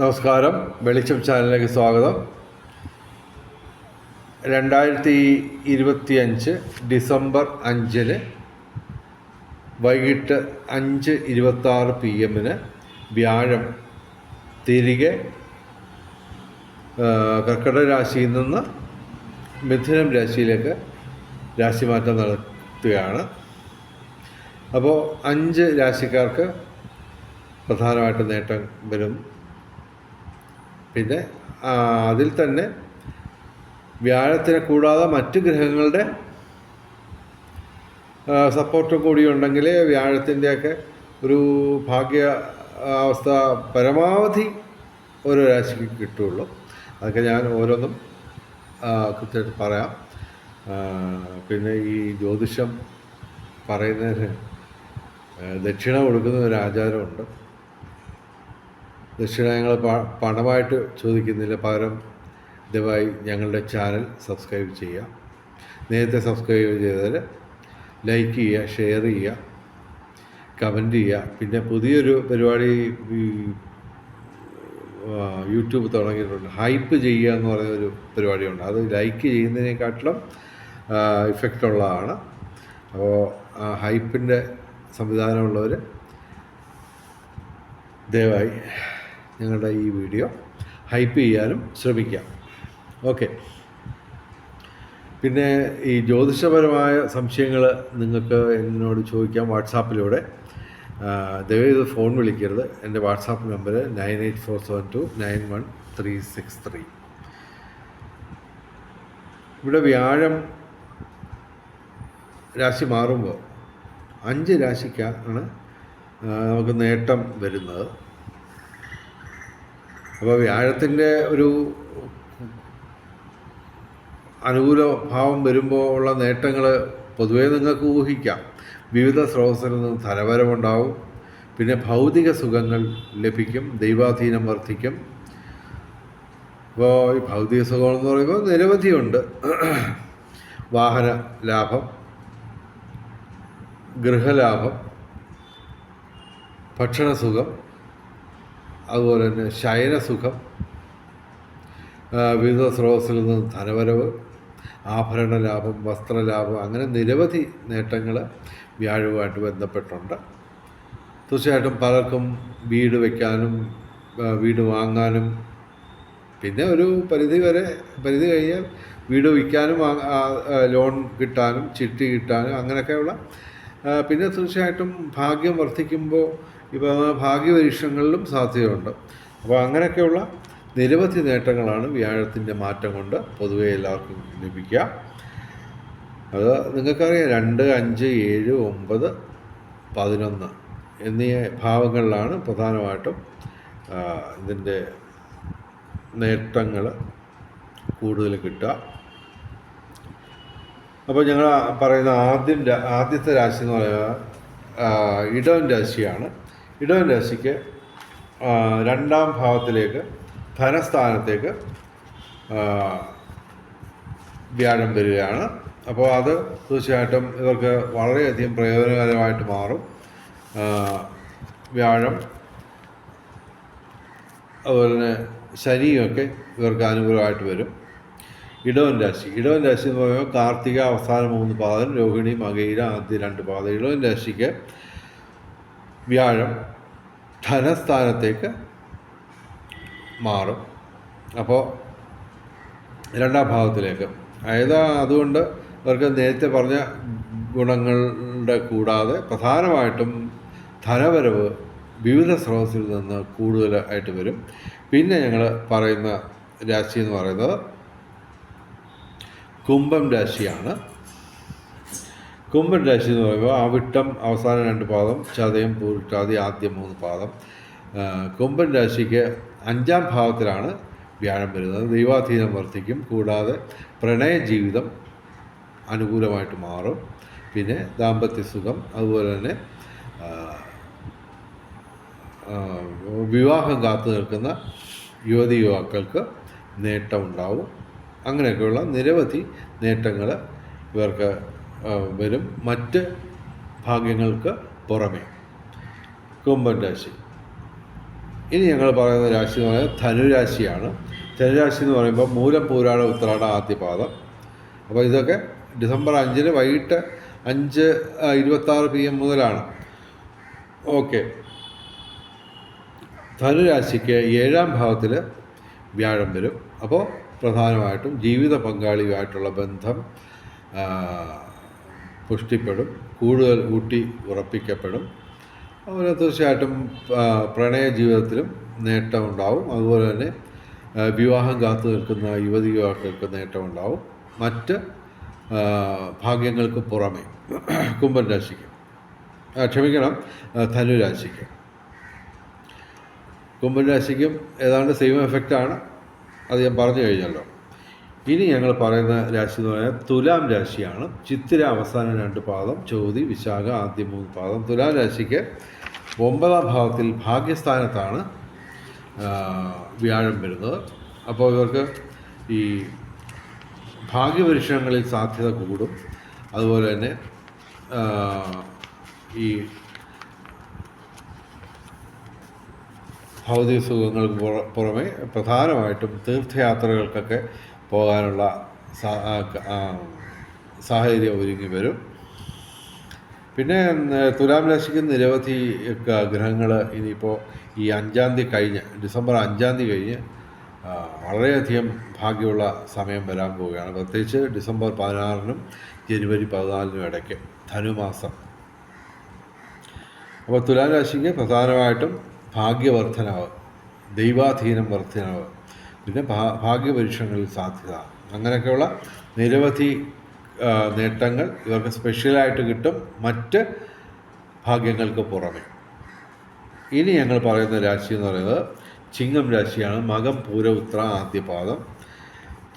നമസ്കാരം. വെളിച്ചം ചാനലിലേക്ക് സ്വാഗതം. രണ്ടായിരത്തി ഇരുപത്തി അഞ്ച് ഡിസംബർ അഞ്ചിന് വൈകിട്ട് അഞ്ച് ഇരുപത്താറ് പി എമ്മിന് വ്യാഴം തിരികെ കർക്കിടക രാശിയിൽ നിന്ന് മിഥുനം രാശിയിലേക്ക് രാശിമാറ്റം നടത്തുകയാണ്. അപ്പോൾ അഞ്ച് രാശിക്കാർക്ക് പ്രധാനമായിട്ട് നേട്ടം വരും. പിന്നെ അതിൽ തന്നെ വ്യാഴത്തിനെ കൂടാതെ മറ്റ് ഗ്രഹങ്ങളുടെ സപ്പോർട്ട് കൂടി ഉണ്ടെങ്കിൽ വ്യാഴത്തിന്റെയൊക്കെ ഒരു ഭാഗ്യ അവസ്ഥ പരമാവധി ഓരോ രാശിക്ക് കിട്ടുള്ളൂ അതൊക്കെ ഞാൻ ഓരോന്നും കൃത്യമായിട്ട് പറയാം. പിന്നെ ഈ ജ്യോതിഷം പറയുന്നതിന് ദക്ഷിണ കൊടുക്കുന്ന ഒരു ആചാരമുണ്ട്. ദക്ഷിണ ഞങ്ങൾ പണമായിട്ട് ചോദിക്കുന്നില്ല പകരം ദയവായി ഞങ്ങളുടെ ചാനൽ സബ്സ്ക്രൈബ് ചെയ്യുക. നേരത്തെ സബ്സ്ക്രൈബ് ചെയ്താൽ ലൈക്ക് ചെയ്യുക ഷെയർ ചെയ്യുക കമന്റ് ചെയ്യുക. പിന്നെ പുതിയൊരു പരിപാടി യൂട്യൂബ് തുടങ്ങിയിട്ടുണ്ട്. ഹൈപ്പ് ചെയ്യുക എന്ന് പറയുന്ന ഒരു പരിപാടിയുണ്ട്. അത് ലൈക്ക് ചെയ്യുന്നതിനെക്കാട്ടിലും ഇഫക്റ്റ് ഉള്ളതാണ്. അപ്പോൾ ആ ഹൈപ്പിന്റെ സംവിധാനമുള്ളവർ ദയവായി ഞങ്ങളുടെ ഈ വീഡിയോ ഹൈപ്പ് ചെയ്യാനും ശ്രമിക്കാം. ഓക്കെ. പിന്നെ ഈ ജ്യോതിഷപരമായ സംശയങ്ങൾ നിങ്ങൾക്ക് എന്നോട് ചോദിക്കാം വാട്സാപ്പിലൂടെ. ദയവ് ഫോൺ വിളിക്കരുത്. എന്റെ WhatsApp number nine eight four seven two nine one three six three. ഇവിടെ വ്യാഴം രാശി മാറുമ്പോൾ അഞ്ച് രാശിക്കാണ് നമുക്ക് നേട്ടം വരുന്നത്. അപ്പോൾ വ്യാഴത്തിന്റെ ഒരു അനുകൂല ഭാവം വരുമ്പോൾ ഉള്ള നേട്ടങ്ങൾ പൊതുവേ നിങ്ങൾക്ക് ഊഹിക്കാം. വിവിധ സ്രോതസ്സിൽ നിന്ന് ധനപരമുണ്ടാവും പിന്നെ ഭൗതിക സുഖങ്ങൾ ലഭിക്കും. ദൈവാധീനം വർദ്ധിക്കും. അപ്പോൾ ഈ ഭൗതിക സുഖമെന്ന് പറയുമ്പോൾ നിരവധിയുണ്ട്. വാഹന ലാഭം ഗൃഹലാഭം ഭക്ഷണസുഖം അതുപോലെ തന്നെ ശയനസുഖം വിവിധ സ്രോതസ്സിൽ നിന്ന് ധനവരവ് ആഭരണ ലാഭം വസ്ത്രലാഭം അങ്ങനെ നിരവധി നേട്ടങ്ങൾ വ്യാഴവുമായിട്ട് ബന്ധപ്പെട്ടുണ്ട്. തീർച്ചയായിട്ടും പലർക്കും വീട് വയ്ക്കാനും വീട് വാങ്ങാനും പിന്നെ ഒരു പരിധി വരെ പരിധി കഴിഞ്ഞാൽ വീട് വിൽക്കാനും ലോൺ കിട്ടാനും ചിട്ടി കിട്ടാനും അങ്ങനെയൊക്കെയുള്ള പിന്നെ തീർച്ചയായിട്ടും ഭാഗ്യം വർദ്ധിക്കുമ്പോൾ ഇപ്പോൾ ഭാഗ്യപരീക്ഷങ്ങളിലും സാധ്യതയുണ്ട്. അപ്പോൾ അങ്ങനെയൊക്കെയുള്ള നിരവധി നേട്ടങ്ങളാണ് വ്യാഴത്തിന്റെ മാറ്റം കൊണ്ട് പൊതുവെ എല്ലാവർക്കും ലഭിക്കുക. അത് നിങ്ങൾക്കറിയാം രണ്ട് അഞ്ച് ഏഴ് ഒമ്പത് പതിനൊന്ന് എന്നീ ഭാവങ്ങളിലാണ് പ്രധാനമായിട്ടും ഇതിന്റെ നേട്ടങ്ങൾ കൂടുതൽ കിട്ടുക. അപ്പോൾ ഞങ്ങൾ പറയുന്ന ആദ്യം ആദ്യത്തെ രാശി എന്ന് പറയുന്നത് ഇടവൻ രാശിയാണ്. ഇടവൻ രാശിക്ക് രണ്ടാം ഭാവത്തിലേക്ക് ധനസ്ഥാനത്തേക്ക് വ്യാഴം വരികയാണ്. അപ്പോൾ അത് തീർച്ചയായിട്ടും ഇവർക്ക് വളരെയധികം പ്രയോജനകരമായിട്ട് മാറും. വ്യാഴം അതുപോലെ തന്നെ ശനിയൊക്കെ ഇവർക്ക് അനുകൂലമായിട്ട് വരും. ഇടവൻ രാശി. ഇടവൻ രാശി എന്ന് പറയുമ്പോൾ കാർത്തിക അവസാന മൂന്ന് പാദം രോഹിണി മകയിര ആദ്യ രണ്ട് പാദം. ഇടവൻ രാശിക്ക് വ്യാഴം ധനസ്ഥാനത്തേക്ക് മാറും. അപ്പോൾ രണ്ടാം ഭാവത്തിലേക്ക്. അതായത് അതുകൊണ്ട് അവർക്ക് നേരത്തെ പറഞ്ഞ ഗുണങ്ങളുടെ കൂടാതെ പ്രധാനമായിട്ടും ധനവരവ് വിവിധ സ്രോതസ്സിൽ നിന്ന് കൂടുതലായിട്ട് വരും. പിന്നെ ഞങ്ങൾ പറയുന്ന രാശി എന്ന് പറയുന്നത് കുംഭം രാശിയാണ്. കുംഭൻ രാശി എന്ന് പറയുമ്പോൾ ആ വിട്ടം അവസാന രണ്ട് പാദം ചതയം പൂരിട്ടാതി ആദ്യ മൂന്ന് പാദം. കുംഭൻ രാശിക്ക് അഞ്ചാം ഭാവത്തിലാണ് വ്യാഴം വരുന്നത്. ദൈവാധീനം വർദ്ധിക്കും കൂടാതെ പ്രണയ ജീവിതം അനുകൂലമായിട്ട് മാറും. പിന്നെ ദാമ്പത്യ സുഖം അതുപോലെ തന്നെ വിവാഹം കാത്തു നിൽക്കുന്ന യുവതി യുവാക്കൾക്ക് നേട്ടമുണ്ടാവും അങ്ങനെയൊക്കെയുള്ള നിരവധി നേട്ടങ്ങൾ ഇവർക്ക് വരും. മറ്റ് ഭാഗ്യങ്ങൾക്ക് പുറമെ. കുംഭൻ രാശി. ഇനി ഞങ്ങൾ പറയുന്ന രാശി എന്ന് പറയുന്നത് ധനുരാശിയാണ്. ധനുരാശി എന്ന് പറയുമ്പോൾ മൂലം പൂരാട ഉത്രാട ആദ്യപാദം അപ്പോൾ ഇതൊക്കെ ഡിസംബർ അഞ്ചിന് വൈകിട്ട് അഞ്ച് ഇരുപത്താറ് പി എം മുതലാണ്. ഓക്കെ. ധനുരാശിക്ക് ഏഴാം ഭാവത്തിൽ വ്യാഴം വരും. അപ്പോൾ പ്രധാനമായിട്ടും ജീവിത പങ്കാളിയുമായിട്ടുള്ള ബന്ധം പുഷ്ടിപ്പെടും കൂടുതൽ ഊട്ടി ഉറപ്പിക്കപ്പെടും. അതുപോലെ തീർച്ചയായിട്ടും പ്രണയ ജീവിതത്തിലും നേട്ടമുണ്ടാവും അതുപോലെ തന്നെ വിവാഹം കാത്തു നിൽക്കുന്ന യുവതി യുവാക്കൾക്ക് നേട്ടമുണ്ടാവും മറ്റ് ഭാഗ്യങ്ങൾക്ക് പുറമെ കുംഭൻ രാശിക്ക്. ക്ഷമിക്കണം ധനുരാശിക്ക് കുംഭൻ രാശിക്കും ഏതാണ്ട് സെയിം എഫക്റ്റാണ് അത് ഞാൻ പറഞ്ഞു കഴിഞ്ഞല്ലോ. ഇനി ഞങ്ങൾ പറയുന്ന രാശി എന്ന് പറഞ്ഞാൽ തുലാം രാശിയാണ്. ചിത്തിര അവസാന രണ്ട് പാദം ചോതി വിശാഖ ആദ്യ മൂന്ന് പാദം. തുലാം രാശിക്ക് ഒമ്പതാം ഭാവത്തിൽ ഭാഗ്യസ്ഥാനത്താണ് വ്യാഴം വരുന്നത്. അപ്പോൾ ഇവർക്ക് ഈ ഭാഗ്യപരീക്ഷണങ്ങളിൽ സാധ്യത കൂടും. അതുപോലെ തന്നെ ഈ ഭൗതിക സുഖങ്ങൾക്ക് പുറ- പുറമെ പ്രധാനമായിട്ടും തീർത്ഥയാത്രകൾക്കൊക്കെ പോകാനുള്ള സാഹചര്യം ഒരുങ്ങി വരും. പിന്നെ തുലാം രാശിക്ക് നിരവധി ഗ്രഹങ്ങൾ ഇനിയിപ്പോൾ ഈ അഞ്ചാം തീയതി കഴിഞ്ഞ് ഡിസംബർ അഞ്ചാം തീയതി കഴിഞ്ഞ് വളരെയധികം ഭാഗ്യമുള്ള സമയം വരാൻ പോവുകയാണ്. പ്രത്യേകിച്ച് ഡിസംബർ പതിനാറിനും ജനുവരി പതിനാലിനും ഇടയ്ക്ക് ധനുമാസം. അപ്പോൾ തുലാം രാശിക്ക് പ്രധാനമായിട്ടും ഭാഗ്യവർദ്ധനവ് ദൈവാധീനം വർദ്ധനവ് പിന്നെ ഭാ- ഭാഗ്യപരീക്ഷണങ്ങളിൽ സാധ്യത. അങ്ങനെയൊക്കെയുള്ള നിരവധി നേട്ടങ്ങൾ ഇവർക്ക് സ്പെഷ്യലായിട്ട് കിട്ടും. മറ്റ് ഭാഗ്യങ്ങൾക്ക് പുറമെ. ഇനി ഞങ്ങൾ പറയുന്ന രാശി എന്ന് പറയുന്നത് ചിങ്ങം രാശിയാണ്. മകം പൂര ഉത്ര ആദ്യപാദം.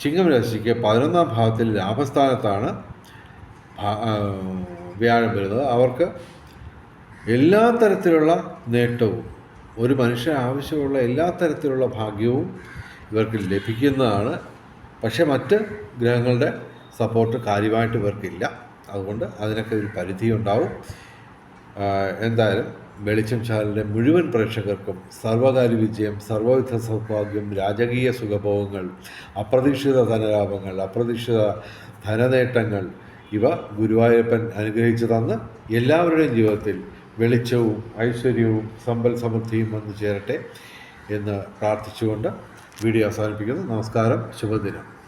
ചിങ്ങം രാശിക്ക് പതിനൊന്നാം ഭാഗത്തിൽ ലാഭസ്ഥാനത്താണ് വ്യാഴം വരുന്നത്. അവർക്ക് എല്ലാ തരത്തിലുള്ള നേട്ടവും ഒരു മനുഷ്യന് ആവശ്യമുള്ള എല്ലാ തരത്തിലുള്ള ഭാഗ്യവും ഇവർക്ക് ലഭിക്കുന്നതാണ്. പക്ഷേ മറ്റ് ഗ്രഹങ്ങളുടെ സപ്പോർട്ട് കാര്യമായിട്ട് ഇവർക്കില്ല. അതുകൊണ്ട് അതിനൊക്കെ ഒരു പരിധി ഉണ്ടാവും. എന്തായാലും വെളിച്ചം ചാനലിന്റെ മുഴുവൻ പ്രേക്ഷകർക്കും സർവകാര്യ വിജയം സർവവിധ സൗഭാഗ്യം രാജകീയ സുഖഭോഗങ്ങൾ അപ്രതീക്ഷിത ധനലാഭങ്ങൾ അപ്രതീക്ഷിത ധനനേട്ടങ്ങൾ ഇവ ഗുരുവായൂരപ്പൻ അനുഗ്രഹിച്ചു തന്ന് എല്ലാവരുടെയും ജീവിതത്തിൽ വെളിച്ചവും ഐശ്വര്യവും സമ്പൽ സമൃദ്ധിയും വന്നു ചേരട്ടെ എന്ന് പ്രാർത്ഥിച്ചുകൊണ്ട് വീഡിയോ അവസാനിപ്പിക്കുന്നു. നമസ്കാരം. ശുഭദിനം.